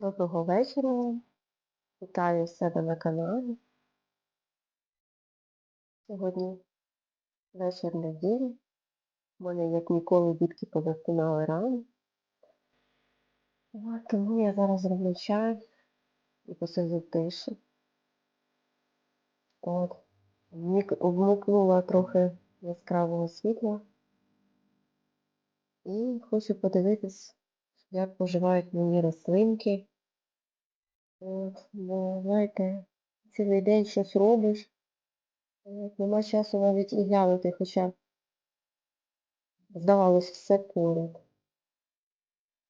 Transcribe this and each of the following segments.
Доброго вечора. Вітаю себе на каналі. Сьогодні вечір неділі. У мене, як ніколи, дітки позасинали рано. Тому я зараз зроблю чай і посиджу в тиші. От. Вмикнула трохи яскравого світла. І хочу подивитись, як поживають мої рослинки. От, бо, знаєте, цілий день щось робиш. От, Нема часу навіть і глянути, хоча здавалось все поряд.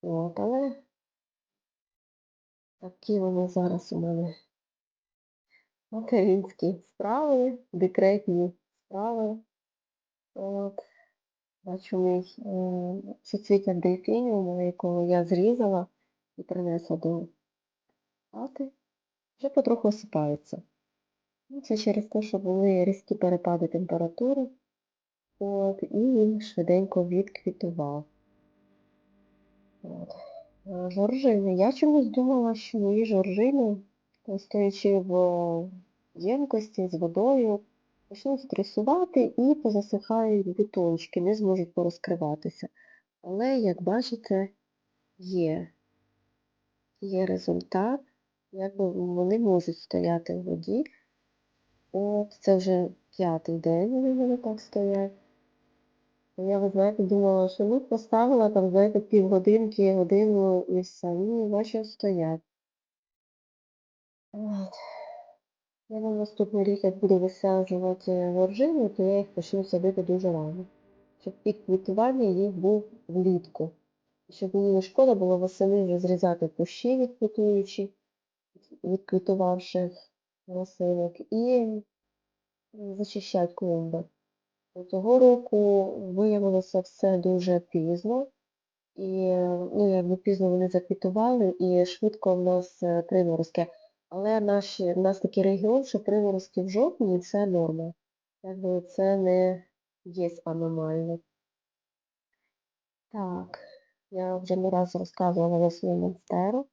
От, але такі вони зараз у мене материнські справи, декретні справи. От. Бачу мій е, суцвіття дельфініуму, якого я зрізала і принесла до хати, вже потроху осипаються. Ну, Це через те, що були різкі перепади температури. От, і він швиденько відквітував. От. Е, Жоржини. Я чомусь думала, що мої жоржини, е, стоячи в ємкості з водою, почнуть стресувати і позасихають бутончики, не зможуть порозкриватися. Але, як бачите, є, є результат, якби вони можуть стояти в воді. От, це вже п'ятий день вони так стоять. Я, ви знаєте, думала, що ну поставила там, знаєте, півгодинки, годину і все. Ні, бачу, стоять. Я на наступний рік, як буду висаджувати воржини, то я їх почну садити дуже рано. Щоб пік квітування їх був влітку. Щоб мені не шкода було восени вже зрізати кущі відквітуючі, відквітувавши рослинок, і зачищати клумби. Цього року виявилося все дуже пізно. І ну, якби пізно вони заквітували, і швидко в нас е, приморозки. Але наш, в нас такий регіон, що приморозки в жовтні це норма. Якби це не є аномально. Так, я вже не раз розказувала за свою монстеру.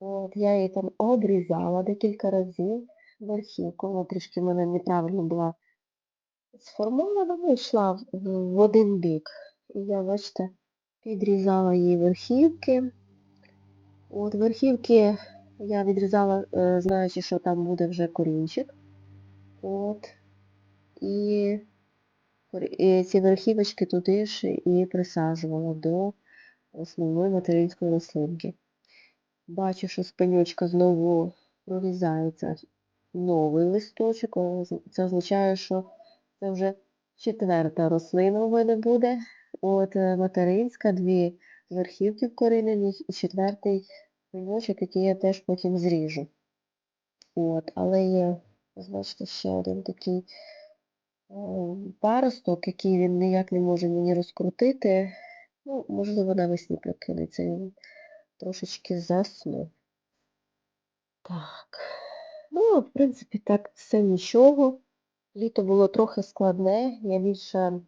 От, я її там обрізала декілька разів верхівку, вона трішки в мене неправильно була сформована, ну, йшла в, в один бік. І я, бачите, підрізала її верхівки. От верхівки я відрізала, е, знаючи, що там буде вже корінчик. От. І, ці верхівочки туди ж і присаджувала до основної материнської рослинки. Бачу, що з пеньочка знову прорізається новий листочок. Це означає, що це вже четверта рослина у мене буде. От е, материнська, дві верхівки вкорінені і четвертий пеньочок, який я теж потім зріжу. От, але є, бачите, ще один такий паросток, який він ніяк не може мені розкрутити. Ну, можливо, навесні прокинеться. Він трошечки заснув. Так. Ну, в принципі, так все нічого. Літо було трохи складне. Я більше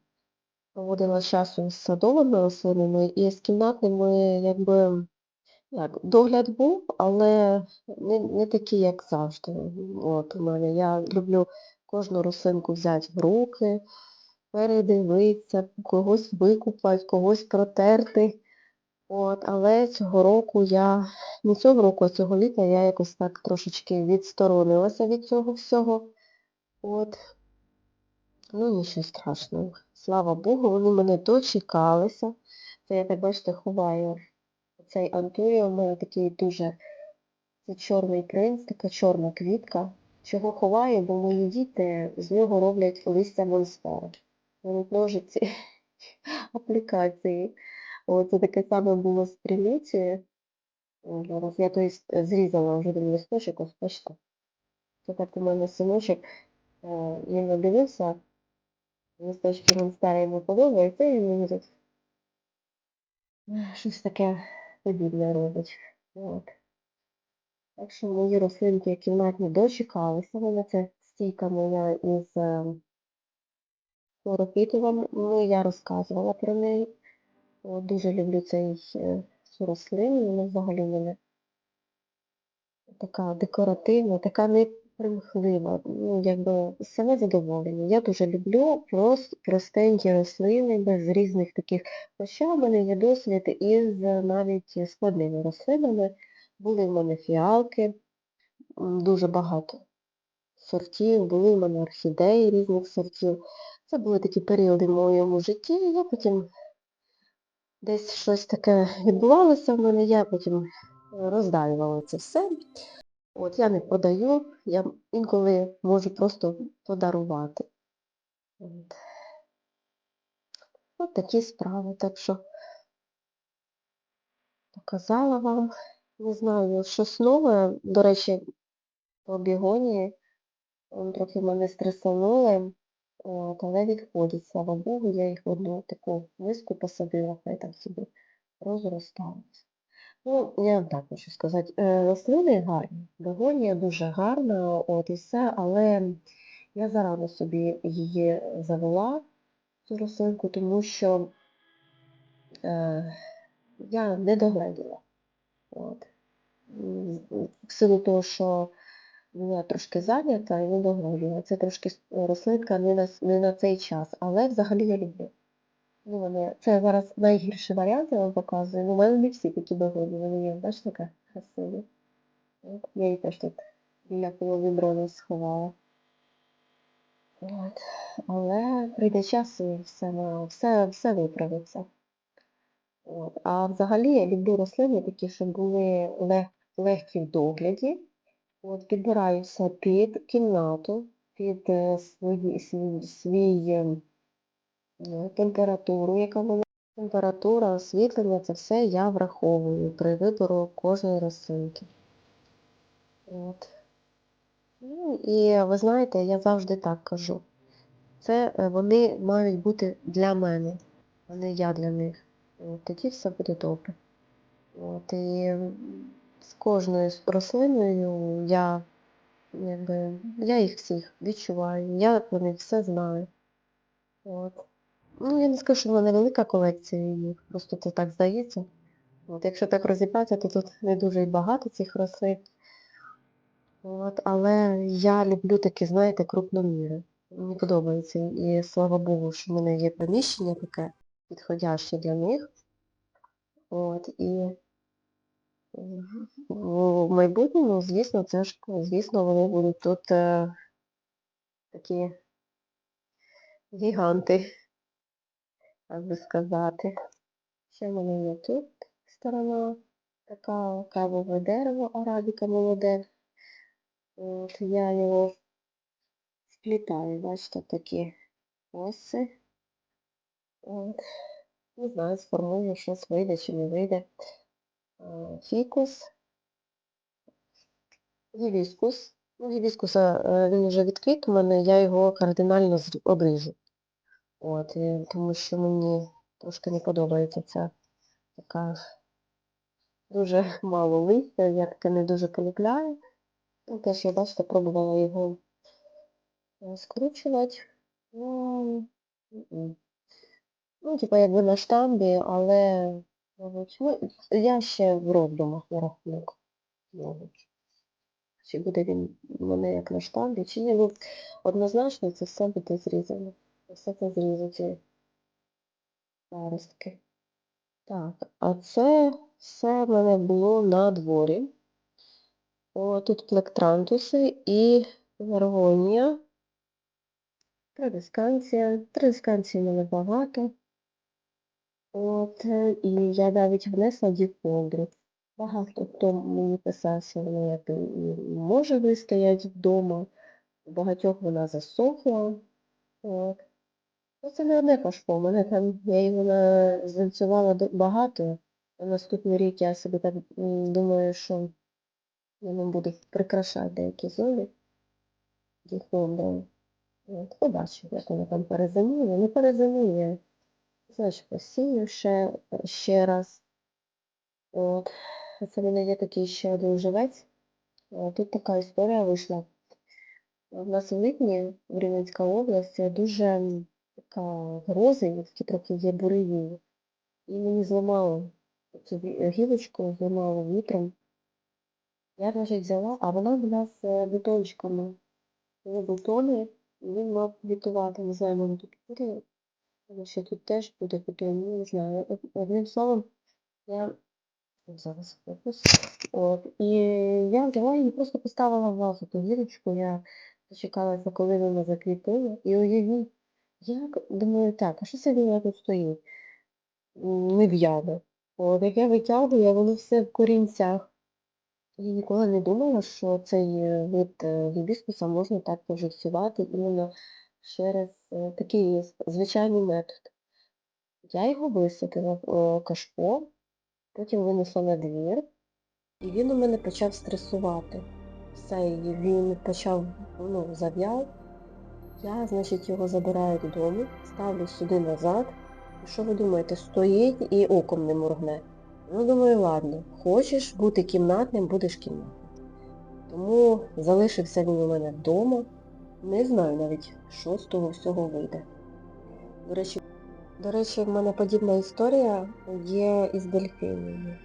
проводила часу з садовими рослинами і з кімнатними, якби, як, догляд був, але не, не такий, як завжди. От мене. Я люблю кожну рослинку взяти в руки, передивитися, когось викупати, когось протерти. От, але цього року я, не цього року, а цього літа я якось так трошечки відсторонилася від цього всього. От. Ну, нічого страшного. Слава Богу, вони мене дочекалися. Це я так бачите, ховаю. Цей антуріум такий дуже це чорний принц, така чорна квітка. Чого ховаю, бо мої діти з нього роблять листя монстера. Беруть ножиці аплікації. О, це таке саме було з приліцією. Зараз я то зрізала вже один листочок, ось бачите. Це так у мене синочок, е, він надивився, листочки монстера йому подобається, і він тут е, щось таке подібне робить. От. Так що мої рослинки кімнатні дочекалися. Мене це стійка моя із е, хлорофітовим. Ну, я розказувала про неї. Дуже люблю цей е, цю рослину, вона взагалі мене така декоративна, така непримхлива, ну, якби саме задоволення. Я дуже люблю прос, простенькі рослини, без різних таких, хоча в мене є досвід із навіть складними рослинами. Були в мене фіалки, дуже багато сортів, були в мене орхідеї різних сортів. Це були такі періоди в моєму житті, я потім десь щось таке відбувалося в мене, я потім роздаювала це все. От я не продаю, я інколи можу просто подарувати. От. От такі справи. Так що показала вам. Не знаю, щось нове. До речі, по бігоні трохи мене стресанули, але відходять, слава Богу, я їх в одну таку миску посадила, хай там собі розростаються. Ну, я вам так хочу сказати, е, рослини гарні, бегонія дуже гарна, от і все, але я зарано собі її завела, цю рослинку, тому що е, я не догледіла. От. В силу того, що була трошки зайнята і не догледіла. Це трошки рослинка не на, не на цей час, але взагалі я люблю. Ну, вони, це зараз найгірший варіант, я вам показую. Ну, у мене не всі такі бегоні, вони є, бачите, така красиві. От, Я її теж тут біля половіброни сховала. От. Але прийде час і все, все, все виправиться. От. А взагалі я люблю рослини такі, щоб були лег, легкі в догляді. От, підбираю під кімнату, під е, свій, свій е, е, температуру, яка мене температура, освітлення, це все я враховую при вибору кожної рослинки. От. Ну, і ви знаєте, я завжди так кажу. Це е, вони мають бути для мене, а не я для них. От, тоді все буде добре. От, і з кожною рослиною я, якби, я їх всіх відчуваю, я про них все знаю. От. Ну, я не скажу, що в мене колекція їх, просто це так здається. От, якщо так розібратися, то тут не дуже й багато цих рослин. От, але я люблю такі, знаєте, крупноміри. Мені подобається. І слава Богу, що в мене є приміщення таке підходяще для них. От, і в майбутньому, звісно, це ж, звісно, вони будуть тут е, такі гіганти, так би сказати. Ще в мене є тут сторона, така кавове дерево, арабіка молоде. От, я його сплітаю, бачите, такі оси. От. Не знаю, сформую, щось вийде чи не вийде. Фікус. Гібіскус. Ну, гібіскуса е, він вже відквіт у мене, я його кардинально обріжу. От, тому що мені трошки не подобається ця така дуже мало листя, я таке не дуже полюбляю. Ну, теж я, бачите, пробувала його е, скручувати. Ну, ну, типа якби на штамбі, але ну, я ще в роздумах на рахунок. Чи буде він в мене як на штамбі, чи ні. Ну, однозначно це все буде зрізано. Це зрізаті паростки. Так, а це все в мене було на дворі. О, тут плектрантуси і варгонія. Традисканція. Традисканції в мене багато. От, е, і я навіть внесла діфолдру. Багато хто мені писав, що вона як може вистояти вдома. У багатьох вона засохла. От. Ну, це не одне кашпо. Мене там, я його назанцювала багато. На наступний рік я собі так думаю, що ним буду прикрашати деякі зони діфондром. От, побачу, як воно там перезимує. Не перезимує. Значить, посію ще, ще раз. От. Це мене є такий ще один живець. Тут така історія вийшла. У нас в Липні, в Рівненська область, дуже така грози, такі трохи є буревії. І мені зламало цю гілочку, зламало вітром. Я, значить, взяла, а вона була з е, бутончиками. Були бутони, і він мав квітувати. Не знаю, може тут. Тому що тут теж буде бутон, не знаю. Одним словом, я зараз фокус. От. І я взяла і просто поставила в вазу ту гірочку. Я дочекалася, коли вона заквітила. І уявіть, як думаю, так, а що це він тут стоїть? Не в'яне. Як я витягую, воно все в корінцях. Я ніколи не думала, що цей е, вид е, гібіскуса можна так поживцювати іменно через е, такий звичайний метод. Я його висадила кашпо, потім винесла на двір, і він у мене почав стресувати. Все, він почав, ну, зав'яв. Я, значить, його забираю додому, ставлю сюди назад. Що ви думаєте, стоїть і оком не моргне. Ну, думаю, ладно, хочеш бути кімнатним, будеш кімнатним. Тому залишився він у мене вдома. Не знаю навіть, що з того всього вийде. До речі, до речі, в мене подібна історія є із дельфініями.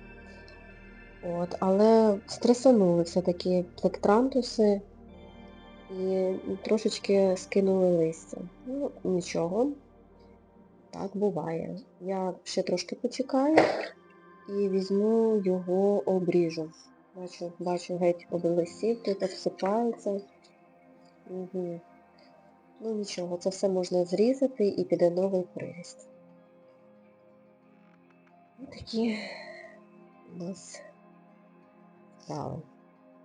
От, але стресанули все-таки плектрантуси і трошечки скинули листя. Ну, нічого. Так буває. Я ще трошки почекаю і візьму його обріжу. Бачу, бачу геть обелесів, тут обсипається. Угу. Ну нічого, це все можна зрізати і піде новий приріст. Такі у нас справи.